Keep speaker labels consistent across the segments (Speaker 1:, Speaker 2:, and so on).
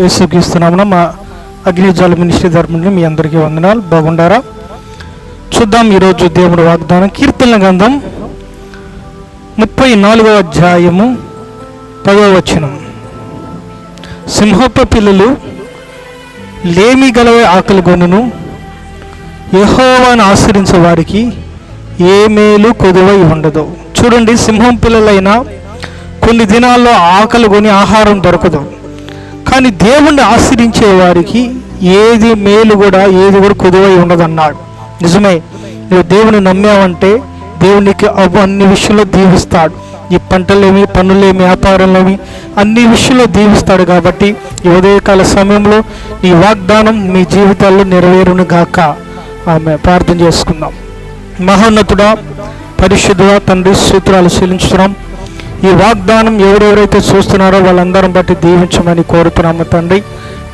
Speaker 1: యేసుక్రీస్తున్నామున మా అగ్నిజాల మినిస్ట్రీ తరపు మీ అందరికీ వందనాలు. బాగుండారా? చూద్దాం ఈరోజు దేవుడు వాగ్దానం కీర్తన గ్రంథం ముప్పై నాలుగవ అధ్యాయము పదవ వచనం. సింహప పిల్లలు లేమి గలవ ఆకలి గొనును యహోవాను ఆశ్రయించే వారికి ఏ మేలు కొదువై ఉండదు. చూడండి సింహం పిల్లలైనా కొన్ని దినాల్లో ఆకలి కొని ఆహారం దొరకదు. కానీ దేవుణ్ణి ఆశ్రయించే వారికి ఏది మేలు కూడా ఏది కూడా కుదువై ఉండదన్నాడు. నిజమే నువ్వు దేవుని నమ్మావంటే దేవునికి అవ్వ అన్ని విషయంలో దీవిస్తాడు. ఈ పంటలేమి పనులేమి వ్యాపారంలోమి అన్ని విషయంలో దీవిస్తాడు కాబట్టి ఈ ఉదయకాల సమయంలో నీ వాగ్దానం మీ జీవితాల్లో నెరవేరును గాక. ఆమె ప్రార్థన చేసుకుందాం. మహోన్నతుడా పరిశుద్ధుడా తండ్రి సూత్రాలు చెల్లించుతున్నాం. ఈ వాగ్దానం ఎవరెవరైతే చూస్తున్నారో వాళ్ళందరం బట్టి దీవించమని కోరుతున్నాము తండ్రి.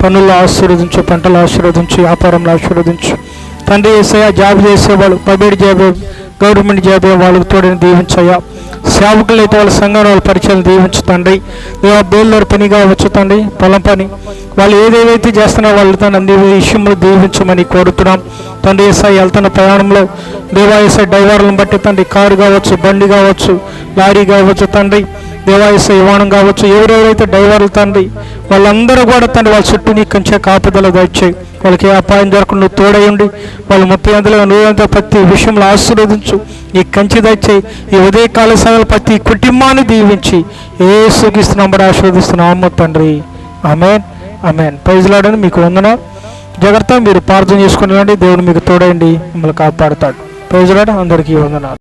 Speaker 1: పనులు ఆశీర్వదించు పంటలు ఆశీర్వదించు వ్యాపారంలో ఆశీర్వదించు. తండ్రి ఏసయ్యా జాబ్ చేసేవాళ్ళు ప్రైవేట్ జాబ్ గవర్నమెంట్ జాబ్ వాళ్ళకి తోడని దీవించయ్యా. సేవకులు అయితే వాళ్ళ సంఘం వాళ్ళ పరిచయాలు దీవించు తండ్రి. దేవా బేల్లర్ పని కావచ్చు తండ్రి. పొలం పని. వాళ్ళు ఏదేదైతే చేస్తున్నారో వాళ్ళు తన అన్ని విషయంలో దీవించమని కోరుతున్నాం. తండ్రి ఏసై వెళ్తున్న ప్రయాణంలో దేవా ఏసై డ్రైవర్లను బట్టి తండ్రి కారు కావచ్చు బండి కావచ్చు లారీ కావచ్చు తండ్రి దేవాయస విమానం కావచ్చు ఎవరెవరైతే డ్రైవర్లు తండ్రి వాళ్ళందరూ కూడా తండ్రి వాళ్ళ చుట్టూ నీ కంచే కాపుదల దయచేయి వాళ్ళకి ఏ అపాయం జరగకుండా నువ్వు తోడయండి వాళ్ళు ముప్పై వందలుగా నువ్వంతా ప్రతి విషయంలో ఆశీర్వదించు. ఈ కంచి దయచేయి ఈ ఉదయకాల సమయంలో ప్రతి కుటుంబాన్ని దీవించి ఏ సుఖిస్తున్నాం అమ్మ తండ్రి. అమెన్ అమెన్ ప్రైజ్లాడని మీకు వందన. జాగ్రత్త మీరు ప్రార్థన చేసుకుని దేవుడు మీకు తోడయండి మిమ్మల్ని కాపాడుతాడు. ప్రైజ్లాడ అందరికీ వందనాలు.